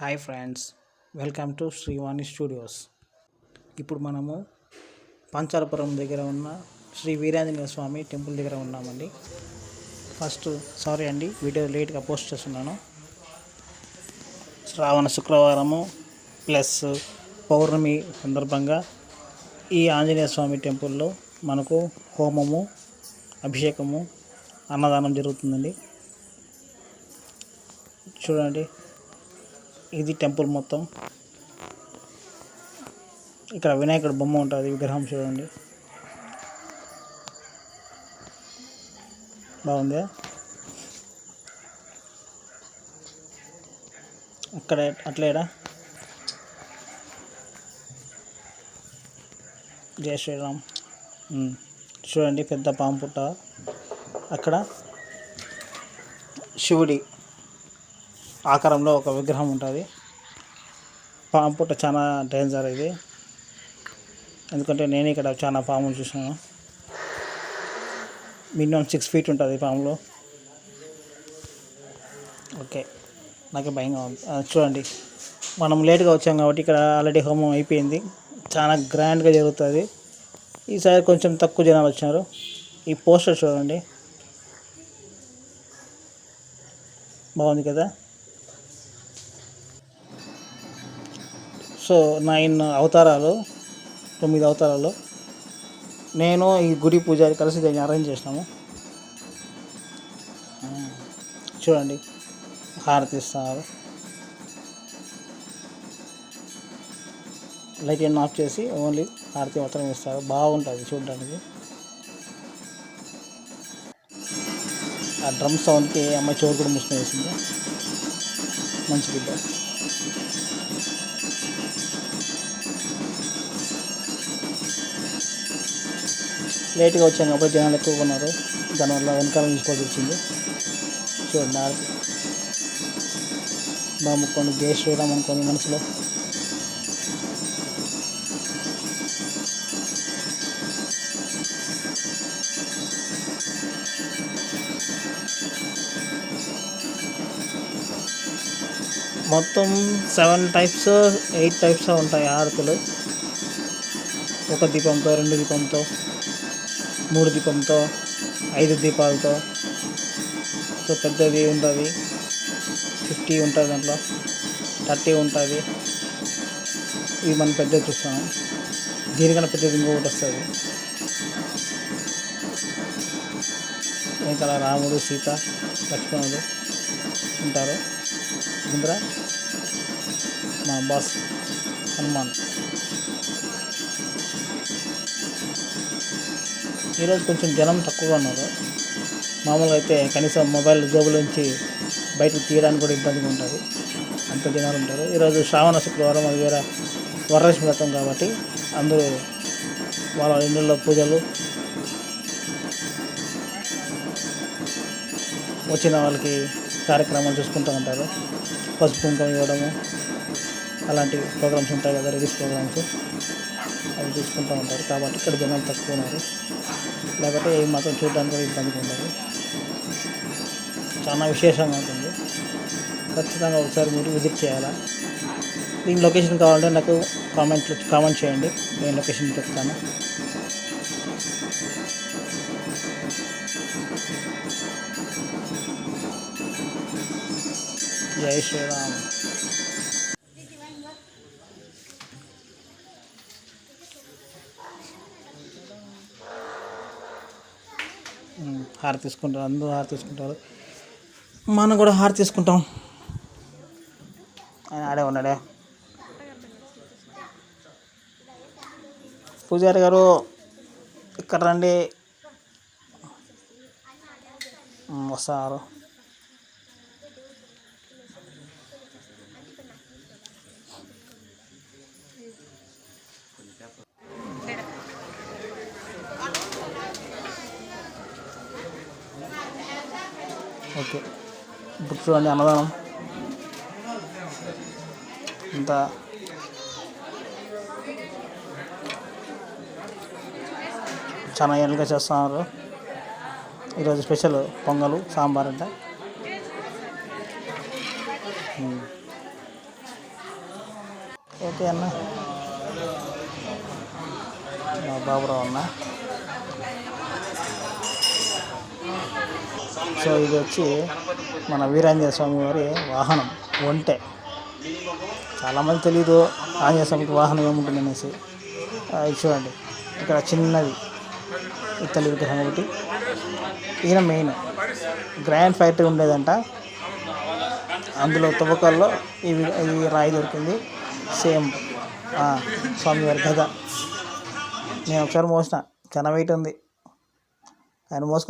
Hi friends welcome to Srivani studios. ఇప్పుడు మనము పంచాలపురం దగ్గర ఉన్న శ్రీ వీరాంజనేయ స్వామి టెంపుల్ దగ్గర ఉన్నామండి. ఫస్ట్ సారీ అండి వీడియో లేట్గా పోస్ట్ చేస్తున్నాను. శ్రావణ శుక్రవారము ప్లస్ పౌర్ణమి సందర్భంగా ఈ ఆంజనేయ స్వామి టెంపుల్లో మనకు హోమము అభిషేకము అన్నదానం జరుగుతుందండి. చూడండి ఇది టెంపుల్ మొత్తం. ఇక్కడ వినాయకుడు బొమ్మ ఉంటుంది విగ్రహం చూడండి. బాగుందా? అక్కడ అట్లేడా జై శ్రీరామ్. చూడండి పెద్ద పాము పుట్ట. అక్కడ శివుడి ఆకారంలో ఒక విగ్రహం ఉంటుంది. పాము పుట్ట చాలా డేంజర్ ఇది. ఎందుకంటే నేను ఇక్కడ చాలా పాములు చూసాను మినిమం సిక్స్ ఫీట్ ఉంటుంది పాములో. ఓకే నాకు భయంగా ఉంది. చూడండి. మనం లేట్గా వచ్చాం కాబట్టి ఇక్కడ ఆల్రెడీ హోమం అయిపోయింది. చాలా గ్రాండ్గా జరుగుతుంది. ఈసారి కొంచెం తక్కువ జనాలు వచ్చారు. ఈ పోస్టర్ చూడండి. బాగుంది కదా? సో నైన్ అవతారాలు తొమ్మిది అవతారాలు. నేను ఈ గుడి పూజారి కలిసి దీన్ని అరేంజ్ చేసినాము. చూడండి హారతి ఇస్తారు లైట్ అన్ని ఆఫ్ చేసి ఓన్లీ హారతి అవతారం ఇస్తారు. బాగుంటుంది చూడడానికి. ఆ డ్రమ్ సౌండ్కి అమ్మాయి చోరు కూడా మూసుకొని వేసింది. మంచి బిడ్డ లేట్గా వచ్చాను కాబట్టి జనాలు ఎక్కువ ఉన్నారు. దానివల్ల వెనకాల తీసుకోవాల్సి వచ్చింది. చూడండి ఆరతి బాగా ముక్కోండి శ్రీరామ్ అనుకోని మనసులో. మొత్తం సెవెన్ టైప్స్ ఎయిట్ టైప్స్ ఉంటాయి హారతులు ఒక దీపంతో రెండు దీపంతో. మూడు దీపంతో ఐదు దీపాలతో. సో పెద్దది ఉంటుంది. ఫిఫ్టీ ఉంటుంది దాంట్లో. థర్టీ ఉంటుంది. ఇవి మనం పెద్దది చూస్తాము. దీనికన్నా పెద్దది ఇంకొకటి వస్తుంది. వెనకాల రాముడు సీత లక్ష్మణుడు ఉంటారు. ఇంద్ర మా బాస్ హనుమాన్. ఈరోజు కొంచెం జనం తక్కువగా ఉన్నారు. మామూలుగా అయితే కనీసం మొబైల్ జోబులోంచి బయటకు తీయడానికి కూడా ఇబ్బందిగా ఉంటుంది అంత జనాలు ఉంటారు. ఈరోజు శ్రావణ శుక్రవారం అది వేరే వరలక్ష్మి వ్రతం కాబట్టి అందరూ వాళ్ళ ఇళ్ళల్లో పూజలు వచ్చిన వాళ్ళకి కార్యక్రమాలు చూసుకుంటూ ఉంటారు. పసుపు కుంకుమ ఇవ్వడము అలాంటి ప్రోగ్రామ్స్ ఉంటాయి కదా రిలీజ్ ప్రోగ్రామ్స్. అవి చూసుకుంటూ ఉంటారు. కాబట్టి ఇక్కడ జనాలు తక్కువ ఉన్నారు. లేకపోతే ఏ మాత్రం చూడడానికి కూడా ఇబ్బందిగా ఉండదు. చాలా విశేషంగా ఉంటుంది. ఖచ్చితంగా ఒకసారి మీరు విజిట్ చేయాలా? దీని లొకేషన్ కావాలంటే నాకు కామెంట్ కామెంట్ చేయండి. నేను లొకేషన్ చెప్తాను. జై శ్రీరామ్. హారతి తీసుకుంటారు అందరూ హారతి తీసుకుంటారు. మనం కూడా హారతి తీసుకుంటాం. ఆయన ఆడే ఉన్నాడే. పూజారి గారు ఇక్కడ రండి. వస్తారు. ఓకే. ఇప్పుడు చూడండి అన్నదానం. ఇంత చాలా ఏళ్ళుగా చేస్తున్నారు. ఈరోజు స్పెషల్ పొంగలు సాంబార్ అంట. ఓకే అన్న. మా బాబురావు అన్న. సో ఇది వచ్చి మన వీరాంజనేయ స్వామి వారి వాహనం ఒంటె. చాలామంది తెలీదు ఆంజనేయ స్వామికి వాహనం ఏముంటుంది అనేసి. చూడండి. ఇక్కడ చిన్నది ఇత్తలి విగ్రహం ఒకటి. ఈయన మెయిన్. Grand factory ఉండేదంట. అందులో తువ్వకాల్లో ఈ ఈ రాయి దొరికింది. సేమ్ ఆ, స్వామివారి గద. నేను ఒకసారి మోసిన. చాలా వెయిట్ ఉంది. ఆయన మోసుకు